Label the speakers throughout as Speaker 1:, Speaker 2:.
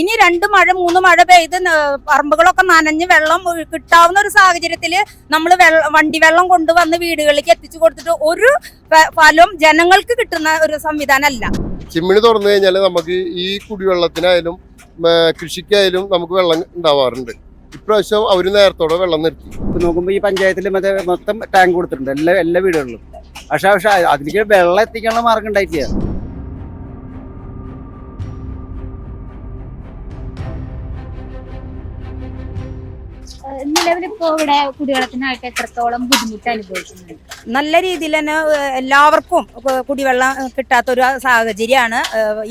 Speaker 1: ഇനി രണ്ട് മഴ മൂന്ന് മഴ പെയ്ത് പറമ്പുകളൊക്കെ നനഞ്ഞ് വെള്ളം കിട്ടാവുന്ന ഒരു സാഹചര്യത്തിൽ നമ്മൾ വണ്ടി വെള്ളം കൊണ്ടുവന്ന് വീടുകളിലേക്ക് എത്തിച്ചു കൊടുത്തിട്ട് ഒരു ഫലം ഫലവും ജനങ്ങൾക്ക് കിട്ടുന്ന ഒരു സംവിധാനമല്ല.
Speaker 2: ചിമ്മിണി തുറന്നു കഴിഞ്ഞാൽ നമുക്ക് ഈ കുടിവെള്ളത്തിനായാലും കൃഷിക്കായാലും നമുക്ക് വെള്ളം ഉണ്ടാവാറുണ്ട്. ഇപ്രാവശ്യം അവർ നേരത്തോടെ വെള്ളം നിർത്തി.
Speaker 3: ഇപ്പൊ നോക്കുമ്പോൾ ഈ പഞ്ചായത്തിൽ മറ്റേ മൊത്തം ടാങ്ക് കൊടുത്തിട്ടുണ്ട് എല്ലാ എല്ലാ വീടുകളിലും. പക്ഷെ പക്ഷെ അതിലേക്ക് വെള്ളം എത്തിക്കാനുള്ള മാർഗം ഉണ്ടായിട്ടില്ല.
Speaker 4: നിലവിൽ ഇപ്പോ ഇവിടെ കുടിവെള്ളത്തിനായിട്ട് എത്രത്തോളം ബുദ്ധിമുട്ട് അനുഭവിക്കുന്നുണ്ട്?
Speaker 1: നല്ല രീതിയിൽ തന്നെ എല്ലാവർക്കും കുടിവെള്ളം കിട്ടാത്ത ഒരു സാഹചര്യമാണ്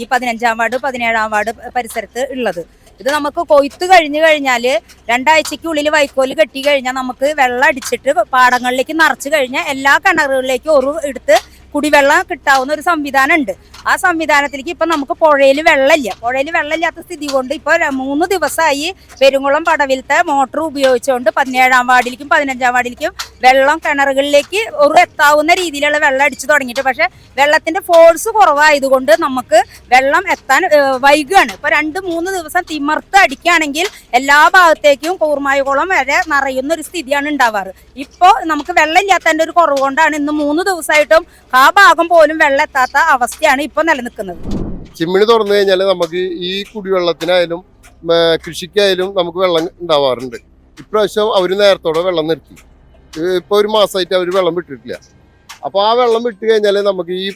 Speaker 1: ഈ പതിനഞ്ചാം വാർഡ് പതിനേഴാം വാർഡ് പരിസരത്ത് ഉള്ളത്. ഇത് നമുക്ക് കൊയ്ത്ത് കഴിഞ്ഞു കഴിഞ്ഞാൽ രണ്ടാഴ്ചക്കുള്ളിൽ വൈക്കോൽ കെട്ടി കഴിഞ്ഞാൽ നമുക്ക് വെള്ളം അടിച്ചിട്ട് പാടങ്ങളിലേക്ക് നിറച്ചു കഴിഞ്ഞാൽ എല്ലാ കിണറുകളിലേക്കും ഒരു എടുത്ത് കുടിവെള്ളം കിട്ടാവുന്ന ഒരു സംവിധാനം ഉണ്ട് ആ സംവിധാനത്തിലേക്ക് ഇപ്പൊ നമുക്ക് പുഴയിൽ വെള്ളമില്ല. പുഴയിൽ വെള്ളമില്ലാത്ത സ്ഥിതി കൊണ്ട് ഇപ്പൊ മൂന്ന് ദിവസമായി പെരുങ്കുളം പടവിലത്തെ മോട്ടോർ ഉപയോഗിച്ചുകൊണ്ട് പതിനേഴാം വാർഡിലേക്കും പതിനഞ്ചാം വാർഡിലേക്കും വെള്ളം കിണറുകളിലേക്ക് ഒരു എത്താവുന്ന രീതിയിലുള്ള വെള്ളം അടിച്ചു തുടങ്ങിയിട്ട്. പക്ഷെ വെള്ളത്തിന്റെ ഫോഴ്സ് കുറവായതുകൊണ്ട് നമുക്ക് വെള്ളം എത്താൻ വൈകുകയാണ് ഇപ്പൊ രണ്ട് മൂന്ന് ദിവസം തിമർത്ത് അടിക്കുകയാണെങ്കിൽ എല്ലാ ഭാഗത്തേക്കും കൂർമായകുളം വരെ നിറയുന്ന ഒരു സ്ഥിതിയാണ് ഉണ്ടാവാറ്. ഇപ്പോൾ നമുക്ക് വെള്ളം ഇല്ലാത്തതിന്റെ ഒരു കുറവ് കൊണ്ടാണ് ഇന്ന് മൂന്ന് ദിവസമായിട്ടും ആ ഭാഗം പോലും വെള്ളം എത്താത്ത അവസ്ഥയാണ് ഇപ്പൊ നിലനിൽക്കുന്നത്.
Speaker 2: ചിമ്മിണി തുറന്നു കഴിഞ്ഞാൽ നമുക്ക് ഈ കുടിവെള്ളത്തിനായാലും കൃഷിക്കായാലും നമുക്ക് വെള്ളം ഉണ്ടാവാറുണ്ട്. ഇപ്രാവശ്യം അവർ നേരത്തോടെ വെള്ളം നിർത്തി. ഇപ്പൊ ഒരു മാസമായിട്ട് അവർ വെള്ളം വിട്ടിട്ടില്ല. അപ്പോൾ ആ വെള്ളം വിട്ട് കഴിഞ്ഞാൽ നമുക്ക് ഈ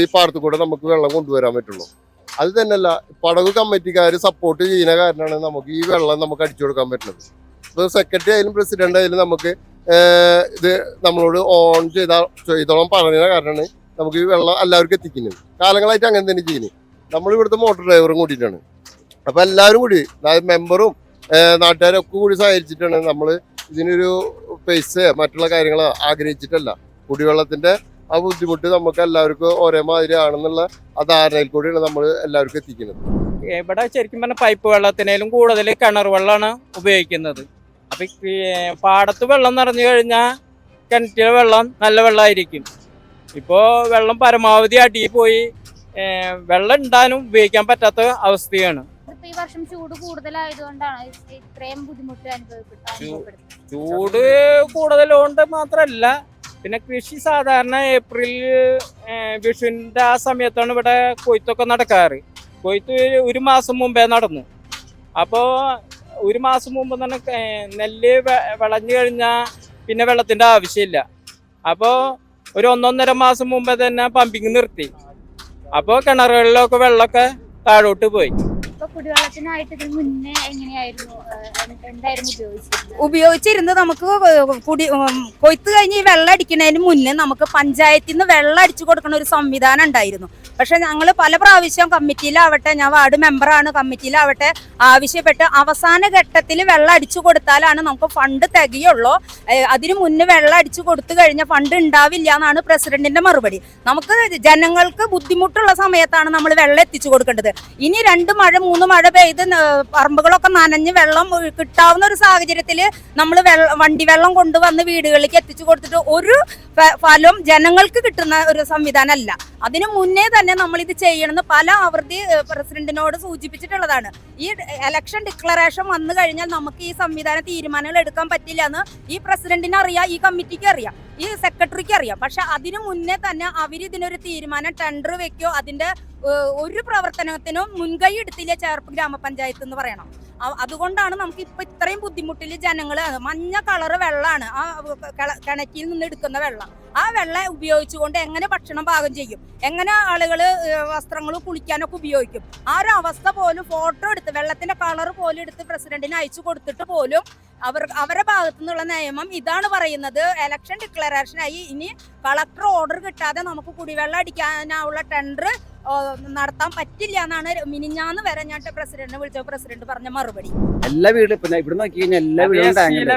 Speaker 2: ഈ പാടത്ത് കൂടെ നമുക്ക് വെള്ളം കൊണ്ടുവരാൻ പറ്റുള്ളൂ. അത് തന്നെയല്ല പടവ് കമ്മിറ്റിക്കാർ സപ്പോർട്ട് ചെയ്യുന്ന കാരണമാണ് നമുക്ക് ഈ വെള്ളം നമുക്ക് അടിച്ചു കൊടുക്കാൻ പറ്റുന്നത്. ഇപ്പോൾ സെക്രട്ടറി ആയാലും പ്രസിഡന്റ് ആയാലും നമുക്ക് ഇത് നമ്മളോട് ഓൺ ചെയ്ത ചെയ്തോളം പറഞ്ഞ കാരണമാണ് നമുക്ക് ഈ വെള്ളം എല്ലാവർക്കും എത്തിക്കുന്നത്. കാലങ്ങളായിട്ട് അങ്ങനെ തന്നെ ചെയ്യുന്നത് നമ്മൾ ഇവിടുത്തെ മോട്ടോർ ഡ്രൈവറും കൂടിയിട്ടാണ്. അപ്പോൾ എല്ലാവരും കൂടി അതായത് മെമ്പറും നാട്ടുകാരൊക്കെ കൂടി സഹകരിച്ചിട്ടാണ് നമ്മൾ ഇതിനൊരു പൈസ മറ്റുള്ള കാര്യങ്ങൾ ആഗ്രഹിച്ചിട്ടല്ല. കുടിവെള്ളത്തിന്റെ ആ ബുദ്ധിമുട്ട് നമുക്ക് എല്ലാവർക്കും ഒരേ മാതിരി ആണെന്നുള്ള ആ ധാരണയിൽ കൂടിയാണ് നമ്മൾ എല്ലാവർക്കും എത്തിക്കുന്നത്.
Speaker 5: ഇവിടെ ശരിക്കും പറഞ്ഞാൽ പൈപ്പ് വെള്ളത്തിനേലും കൂടുതൽ കിണർ വെള്ളമാണ് ഉപയോഗിക്കുന്നത്. അപ്പൊ പാടത്ത് വെള്ളം നിറഞ്ഞു കഴിഞ്ഞാൽ കിണറ്റിലെ വെള്ളം നല്ല വെള്ളമായിരിക്കും ഇപ്പോൾ വെള്ളം പരമാവധി അടിയിൽ പോയി വെള്ളം ഉണ്ടാനും ഉപയോഗിക്കാൻ പറ്റാത്ത അവസ്ഥയാണ്.
Speaker 4: ഈ വർഷം ചൂട് കൂടുതലായതുകൊണ്ടാണ് ഇത്രയും ബുദ്ധിമുട്ട്
Speaker 5: ചൂട് കൂടുതലുകൊണ്ട് മാത്രമല്ല പിന്നെ കൃഷി സാധാരണ ഏപ്രിൽ വിഷുവിന്റെ ആ സമയത്താണ് ഇവിടെ കൊയ്ത്തൊക്കെ നടക്കാറ്. കൊയ്ത്ത് ഒരു- ഒരു മാസം മുമ്പേ നടന്നു. അപ്പോൾ ഒരു മാസം മുമ്പ് തന്നെ നെല്ല് വിളഞ്ഞു കഴിഞ്ഞാൽ പിന്നെ വെള്ളത്തിന്റെ ആവശ്യമില്ല. അപ്പോൾ ഒരു ഒന്നൊന്നര മാസം മുമ്പേ തന്നെ പമ്പിങ് നിർത്തി. അപ്പോൾ കിണറുകളിലൊക്കെ വെള്ളമൊക്കെ താഴോട്ട് പോയി.
Speaker 4: മുന്നേ എങ്ങനെയായിരുന്നു എന്തായിരുന്നു ഉപയോഗിച്ചിരുന്നത്?
Speaker 1: നമുക്ക് കുടി കൊയ്ത്ത് കഴിഞ്ഞ് ഈ വെള്ളം അടിക്കുന്നതിന് മുന്നേ നമുക്ക് പഞ്ചായത്തിൽ നിന്ന് വെള്ളം അടിച്ചു കൊടുക്കുന്ന ഒരു സംവിധാനം ഉണ്ടായിരുന്നു. പക്ഷെ ഞങ്ങൾ പല പ്രാവശ്യം കമ്മിറ്റിയിലാവട്ടെ ഞാൻ വാർഡ് മെമ്പറാണ് കമ്മിറ്റിയിലാവട്ടെ ആവശ്യപ്പെട്ട് അവസാന ഘട്ടത്തിൽ വെള്ളം അടിച്ചു കൊടുത്താലാണ് നമുക്ക് ഫണ്ട് തികയുള്ളൂ. അതിനു മുന്നേ വെള്ളം അടിച്ചു കൊടുത്തു കഴിഞ്ഞാൽ ഫണ്ട് ഉണ്ടാവില്ല എന്നാണ് പ്രസിഡന്റിന്റെ മറുപടി. നമുക്ക് ജനങ്ങൾക്ക് ബുദ്ധിമുട്ടുള്ള സമയത്താണ് നമ്മൾ വെള്ളം എത്തിച്ചു കൊടുക്കേണ്ടത്. ഇനി രണ്ട് മഴ മൂന്ന് മഴ പെയ്ത് പറമ്പുകളൊക്കെ നനഞ്ഞ് വെള്ളം കിട്ടാവുന്ന ഒരു സാഹചര്യത്തിൽ നമ്മൾ വണ്ടി വെള്ളം കൊണ്ടുവന്ന് വീടുകളിലേക്ക് എത്തിച്ചു കൊടുത്തിട്ട് ഒരു ഫ- ഫലവും ജനങ്ങൾക്ക് കിട്ടുന്ന ഒരു സംവിധാനമല്ല. അതിനു മുന്നേ തന്നെ നമ്മൾ ഇത് ചെയ്യണമെന്ന് പല ആവൃത്തി പ്രസിഡന്റിനോട് സൂചിപ്പിച്ചിട്ടുള്ളതാണ്. ഈ എലക്ഷൻ ഡിക്ലറേഷൻ വന്നു കഴിഞ്ഞാൽ നമുക്ക് ഈ സംവിധാന തീരുമാനങ്ങൾ എടുക്കാൻ പറ്റില്ല എന്ന് ഈ പ്രസിഡന്റിന് അറിയാം ഈ കമ്മിറ്റിക്ക് അറിയാം ഈ സെക്രട്ടറിക്ക് അറിയാം. പക്ഷെ അതിനു മുന്നേ തന്നെ അവർ ഇതിനൊരു തീരുമാനം ടെൻഡർ വെക്കോ അതിന്റെ ഒരു പ്രവർത്തനത്തിനും മുൻകൈ എടുത്തില്ല ചേർപ്പ് ഗ്രാമപഞ്ചായത്ത് എന്ന് പറയണം. അതുകൊണ്ടാണ് നമുക്ക് ഇപ്പൊ ഇത്രയും ബുദ്ധിമുട്ടിൽ ജനങ്ങൾ മഞ്ഞ കളറ് വെള്ളമാണ് ആ കിണക്കിൽ നിന്ന് എടുക്കുന്ന വെള്ളം. ആ വെള്ളം ഉപയോഗിച്ചുകൊണ്ട് എങ്ങനെ ഭക്ഷണം പാകം ചെയ്യും? എങ്ങനെ ആളുകൾ വസ്ത്രങ്ങൾ കുളിക്കാനൊക്കെ ഉപയോഗിക്കും? ആ ഒരു അവസ്ഥ പോലും ഫോട്ടോ എടുത്ത് വെള്ളത്തിന്റെ കളർ പോലും എടുത്ത് പ്രസിഡന്റിന് അയച്ചു കൊടുത്തിട്ട് പോലും അവർ അവരുടെ ഭാഗത്തു നിന്നുള്ള നിയമം ഇതാണ് പറയുന്നത്. എലക്ഷൻ ഡിക്ലറേഷനായി ഇനി കളക്ടർ ഓർഡർ കിട്ടാതെ നമുക്ക് കുടിവെള്ളം അടിക്കാനുള്ള ടെൻഡർ നടത്താൻ പറ്റില്ല എന്നാണ് മിനിഞ്ഞാന്ന് വരെ ഞാൻ പ്രസിഡന്റിനെ വിളിച്ച പ്രസിഡന്റ് പറഞ്ഞ മറുപടി.
Speaker 3: എല്ലാ വീടും ഇപ്പൊ ഇവിടെ നോക്കി കഴിഞ്ഞാൽ എല്ലാ വീടും ടാങ്ക് ഉണ്ട്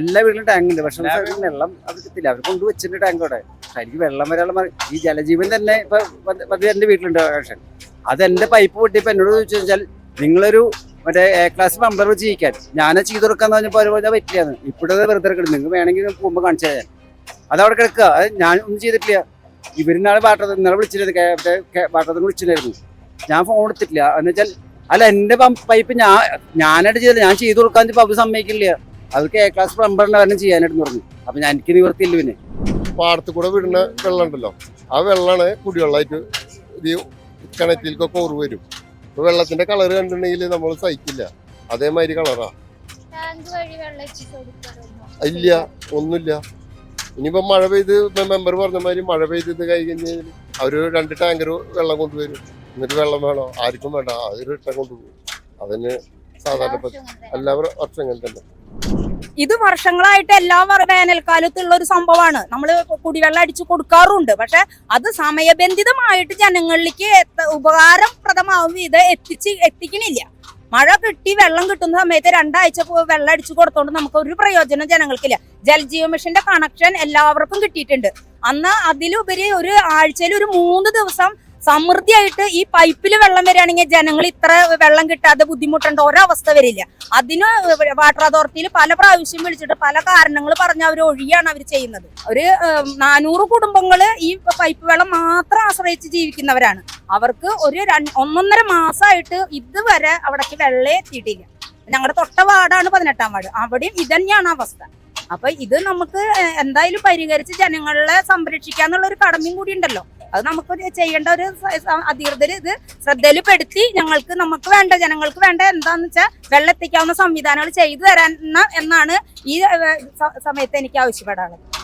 Speaker 3: എല്ലാ വീട്ടിലും ടാങ്ക് ഉണ്ട് പക്ഷെ വെള്ളം അവർക്ക് എത്തില്ല അവർ കൊണ്ട് വെച്ചിട്ടുണ്ട് ടാങ്ക് അവിടെ. എനിക്ക് വെള്ളം വരാനുള്ള ഈ ജലജീവൻ തന്നെ ഇപ്പൊ എന്റെ വീട്ടിലുണ്ട് കണക്ഷൻ അത് എന്റെ പൈപ്പ് പൊട്ടിയപ്പോ എന്നോട് ചോദിച്ചു വെച്ചാൽ നിങ്ങളൊരു മറ്റേ എ ക്ലാസ് മെമ്പർ ജീവിക്കാൻ. ഞാനെ ചെയ്തു കൊടുക്കാന്ന് പറഞ്ഞപ്പോ അവർ പറഞ്ഞാൽ പറ്റില്ലാന്ന്. ഇപ്പോഴത്തെ വെറുതെ കിടക്കും നിങ്ങൾ വേണമെങ്കിൽ പോകുമ്പോൾ കാണിച്ചു തരാൻ അതവിടെ കിടക്കുക. അത് ഞാൻ ഒന്നും ചെയ്തിട്ടില്ല. ഇവരിന്നാളെ വാട്ടർ ഇന്നലെ വിളിച്ചിരുന്നു വാട്ടർ വിളിച്ചിട്ടുണ്ടായിരുന്നു ഞാൻ ഫോൺ എടുത്തിട്ടില്ല. എന്ന് വെച്ചാൽ അല്ല എന്റെ പൈപ്പ് ഞാൻ ഞാനായിട്ട് ചെയ്തില്ല ഞാൻ ചെയ്തു കൊടുക്കാൻ ഇപ്പൊ അവർ സമ്മതിക്കില്ല. അവർക്ക് എ ക്ലാസ് പ്ലംബറിന്റെ വരണം ചെയ്യാനായിട്ട് പറഞ്ഞു. അപ്പൊ ഞാൻ എനിക്ക് നിവർത്തിയില്ല പിന്നെ.
Speaker 2: പാടത്ത് കൂടെ വിടുന്ന വെള്ളം ഉണ്ടല്ലോ. ആ വെള്ളമാണ് കുടിവെള്ളമായിട്ട് ഈ കിണറ്റിലേക്കൊക്കെ ഓർവ് വരും. ഇപ്പൊ വെള്ളത്തിന്റെ കളർ കണ്ടിട്ടുണ്ടെങ്കിൽ നമ്മൾ സഹിക്കില്ല. അതേമാതിരി കളറാ ഇല്ല ഒന്നുമില്ല. ഇനിയിപ്പോ മഴ പെയ്ത് മെമ്പർ പറഞ്ഞ മാതിരി മഴ പെയ്ത് ഇത് കഴിഞ്ഞ് അവർ രണ്ട് ടാങ്കർ വെള്ളം കൊണ്ടുവരും. എന്നിട്ട് വെള്ളം വേണോ? ആർക്കും വേണ്ട. അത് റിട്ടേൺ കൊണ്ടുപോകും അതിന് സാധാരണ എല്ലാവരും വർഷങ്ങൾ തന്നെ.
Speaker 1: ഇത് വർഷങ്ങളായിട്ട് എല്ലാ വേനൽക്കാലത്തുള്ള ഒരു സംഭവമാണ്. നമ്മൾ കുടിവെള്ളം അടിച്ചു കൊടുക്കാറുണ്ട്. പക്ഷെ അത് സമയബന്ധിതമായിട്ട് ജനങ്ങളിലേക്ക് ഉപകാരപ്രദമാവും. ഇത് എത്തിച്ച് എത്തിക്കണില്ല. മഴ കിട്ടി വെള്ളം കിട്ടുന്ന സമയത്ത് രണ്ടാഴ്ച വെള്ളം അടിച്ചു കൊടുത്തോണ്ട് നമുക്ക് ഒരു പ്രയോജനം ജനങ്ങൾക്കില്ല. ജലജീവ മിഷന്റെ കണക്ഷൻ എല്ലാവർക്കും കിട്ടിയിട്ടുണ്ട്. അന്ന് അതിലുപരി ഒരു ആഴ്ചയിൽ ഒരു മൂന്ന് ദിവസം സമൃദ്ധിയായിട്ട് ഈ പൈപ്പിൽ വെള്ളം വരികയാണെങ്കിൽ ജനങ്ങൾ ഇത്ര വെള്ളം കിട്ടാതെ ബുദ്ധിമുട്ടേണ്ട ഒരവസ്ഥ വരില്ല. അതിന് വാട്ടർ അതോറിറ്റിയിൽ പല പ്രാവശ്യം വിളിച്ചിട്ട് പല കാരണങ്ങൾ പറഞ്ഞ് അവർ ഒഴിയാണ് അവർ ചെയ്യുന്നത്. ഒരു നാനൂറ് കുടുംബങ്ങൾ ഈ പൈപ്പ് വെള്ളം മാത്രം ആശ്രയിച്ച് ജീവിക്കുന്നവരാണ്. അവർക്ക് ഒരു ഒന്നൊന്നര മാസമായിട്ട് ഇതുവരെ അവിടേക്ക് വെള്ളേ എത്തിയിട്ടില്ല. ഞങ്ങളുടെ തൊട്ട വാർഡാണ് പതിനെട്ടാം വാർഡ് അവിടെയും ഇതന്നെയാണ് അവസ്ഥ. അപ്പൊ ഇത് നമുക്ക് എന്തായാലും പരിഹരിച്ച് ജനങ്ങളെ സംരക്ഷിക്കാന്നുള്ള ഒരു കടമയും കൂടി ഉണ്ടല്ലോ. അത് നമുക്ക് ചെയ്യേണ്ട ഒരു അധികൃതർ ഇത് ശ്രദ്ധയിൽപ്പെടുത്തി ഞങ്ങൾക്ക് നമുക്ക് വേണ്ട ജനങ്ങൾക്ക് വേണ്ട എന്താന്ന് വെച്ചാൽ വെള്ളം എത്തിക്കാവുന്ന സംവിധാനങ്ങൾ ചെയ്തു തരാൻ എന്നാണ് ഈ സമയത്ത് എനിക്ക് ആവശ്യപ്പെടാനുള്ളത്.